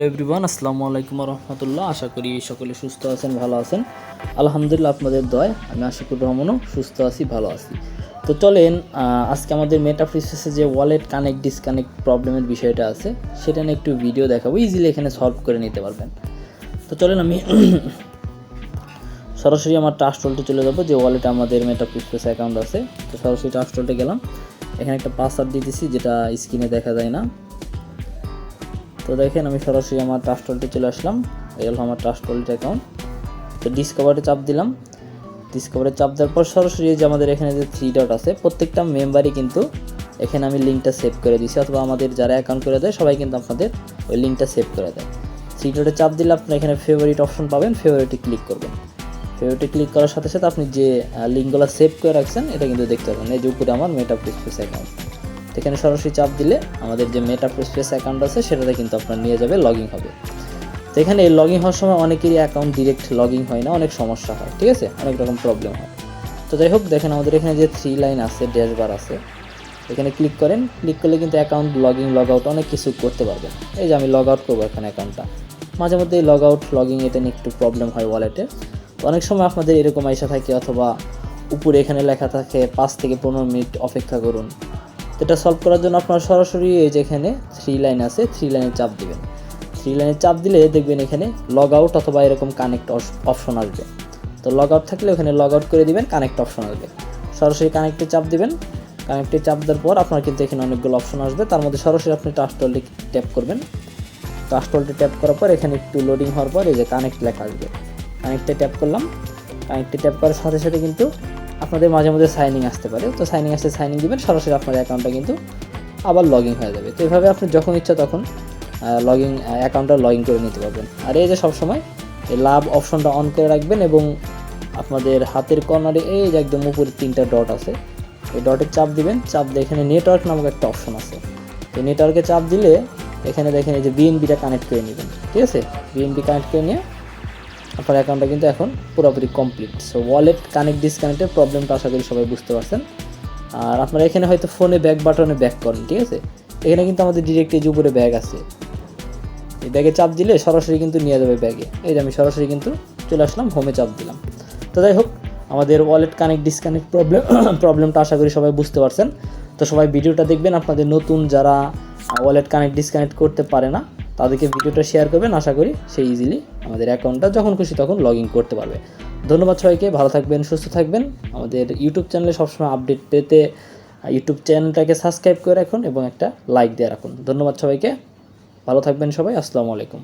Everyone আসসালামু আলাইকুম রহমতুল্লাহ। আশা করি সকলে সুস্থ আছেন, ভালো আছেন। আলহামদুলিল্লাহ, আপনাদের দয় আমি আশিকুর রহমানও সুস্থ আছি, ভালো আছি। তো চলেন আজকে আমাদের মেটাফ্রিসেসে যে ওয়ালেট কানেক্ট ডিসকানেক্ট প্রবলেমের বিষয়টা আছে, সেটা নিয়ে একটু ভিডিও দেখাবো। ইজিলি এখানে সলভ করে নিতে পারবেন। তো চলেন আমি সরাসরি আমার ট্রাস্টলটে চলে যাব, যে ওয়ালেটে আমাদের মেটাফ্রিসেস অ্যাকাউন্ট আছে। তো সরাসরি ট্রাস্টলটে গেলাম। এখানে একটা পাসওয়ার্ড দিতেছি যেটা স্ক্রিনে দেখা যায় না। তো দেখেন আমি সরাসরি আমার ট্রাস্ট ওয়ালেটে চলে আসলাম। এই হলো আমার ট্রাস্ট ওয়ালেট অ্যাকাউন্ট তো ডিসকভারে চাপ দিলাম। ডিসকভারে চাপ দেওয়ার পর সরাসরি যে আমাদের এখানে যে থ্রি ডট আছে, প্রত্যেকটা মেম্বারই কিন্তু এখানে আমি লিঙ্কটা সেভ করে দিয়েছি অথবা আমাদের যারা অ্যাকাউন্ট করে দেয়, সবাই কিন্তু আপনাদের ওই লিঙ্কটা সেভ করে দেয়। থ্রি ডটে চাপ দিলে আপনি এখানে ফেভারিট অপশন পাবেন ফেভারিটে ক্লিক করবেন। ফেভারিটে ক্লিক করার সাথে সাথে আপনি যে লিঙ্কগুলো সেভ করে রাখছেন, এটা কিন্তু দেখতে পাবেন এই যে উপরে আমার মেটা প্রিসপেস অ্যাকাউন্ট তো এখানে সরাসরি চাপ দিলে আমাদের যে মেটা প্রিসপেস অ্যাকাউন্ট আছে সেটাতে কিন্তু আপনার নিয়ে যাবে লগ হবে। তো এখানে লগ ইন হওয়ার সময় অনেকেরই অ্যাকাউন্ট ডিরেক্ট লগ ইন হয় না, অনেক সমস্যা হয়, ঠিক আছে? অনেক রকম প্রবলেম হয়। তো যাই হোক, দেখেন আমাদের এখানে যে থ্রি লাইন আছে ড্যাশবার আছে, এখানে ক্লিক করেন ক্লিক করলে কিন্তু account log in log out অনেক কিছু করতে পারবেন। এই যে আমি লগ আউট করব এখানে অ্যাকাউন্টটা মাঝে মধ্যে লগ আউট লগ ইন এটা নিয়ে একটু প্রবলেম হয় ওয়ালেটে তো অনেক সময় আপনাদের এরকম আইসা থাকে অথবা উপরে এখানে লেখা থাকে, পাঁচ থেকে পনেরো মিনিট অপেক্ষা করুন। এটা সলভ করার জন্য আপনার সরাসরি এই যে এখানে থ্রি লাইন আছে থ্রি লাইনে চাপ দিবেন। থ্রি লাইনে চাপ দিলে দেখবেন এখানে লগ আউট অথবা এরকম কানেক্ট অপশন আসবে। তো লগ আউট থাকলে ওখানে লগ আউট করে দিবেন কানেক্ট অপশন আসবে। সরাসরি কানেক্টে চাপ দিবেন কানেক্টে চাপ দেওয়ার পর আপনার কিন্তু এখানে অনেকগুলো অপশন আসবে। তার মধ্যে সরাসরি আপনি টাস্টলটি ট্যাপ করবেন। টাস্টলটি ট্যাপ করার পর এখানে একটু লোডিং হওয়ার পর এই যে কানেক্ট লেখা আসবে। কানেক্টে ট্যাপ করলাম। কানেক্টে ট্যাপ করার সাথে সাথে কিন্তু আপনাদের মাঝে মধ্যে সাইনিং আসতে পারে, তো সাইনিং আসতে সাইনিং দিবেন, সরাসরি আপনার অ্যাকাউন্টটা কিন্তু আবার লগ ইন হয়ে যাবে। তো এভাবে আপনি যখন ইচ্ছা তখন লগ ইন অ্যাকাউন্টটা লগ ইন করে নিতে পারবেন। আর এই যে সবসময় এই লাভ অপশনটা অন করে রাখবেন এবং আপনাদের হাতের কর্নারে এই যে একদম উপরে তিনটা ডট আছে, এই ডটে চাপ দিবেন। চাপ দিয়ে এখানে নেটওয়ার্ক নামক একটা অপশন আছে। এই নেটওয়ার্কে চাপ দিলে এখানে দেখেন এই যে বিএনবিটা কানেক্ট করে নেবেন। ঠিক আছে? বিএনবি কানেক্ট করে নিয়ে আপনার অ্যাকাউন্টটা কিন্তু এখন পুরোপুরি কমপ্লিট সো ওয়ালেট কানেক্ট ডিসকানেক্টের প্রবলেমটা আশা করি সবাই বুঝতে পারছেন। আর আপনারা এখানে হয়তো ফোনে ব্যাক বাটনে ব্যাক করেন, ঠিক আছে? এখানে কিন্তু আমাদের ডিরেক্ট যে উপরে ব্যাগ আছে। এই ব্যাগে চাপ দিলে সরাসরি কিন্তু নিয়ে যাবে ব্যাগে এই যে আমি সরাসরি কিন্তু চলে আসলাম হোমে চাপ দিলাম। তো যাই হোক, আমাদের ওয়ালেট কানেক্ট ডিসকানেক্ট প্রবলেম প্রবলেমটা আশা করি সবাই বুঝতে পারছেন। তো সবাই ভিডিওটা দেখবেন, আপনাদের নতুন যারা ওয়ালেট কানেক্ট ডিসকানেক্ট করতে পারে না তাদেরকে ভিডিওটা শেয়ার করবেন। আশা করি সে ইজিলি আমাদের অ্যাকাউন্টটা যখন খুশি তখন লগ ইন করতে পারবে। ধন্যবাদ সবাইকে, ভালো থাকবেন, সুস্থ থাকবেন। আমাদের ইউটিউব চ্যানেলে সবসময় আপডেট পেতে ইউটিউব চ্যানেলটাকে সাবস্ক্রাইব করে রাখুন এবং একটা লাইক দিয়ে রাখুন। ধন্যবাদ সবাইকে, ভালো থাকবেন সবাই, আসসালামু আলাইকুম।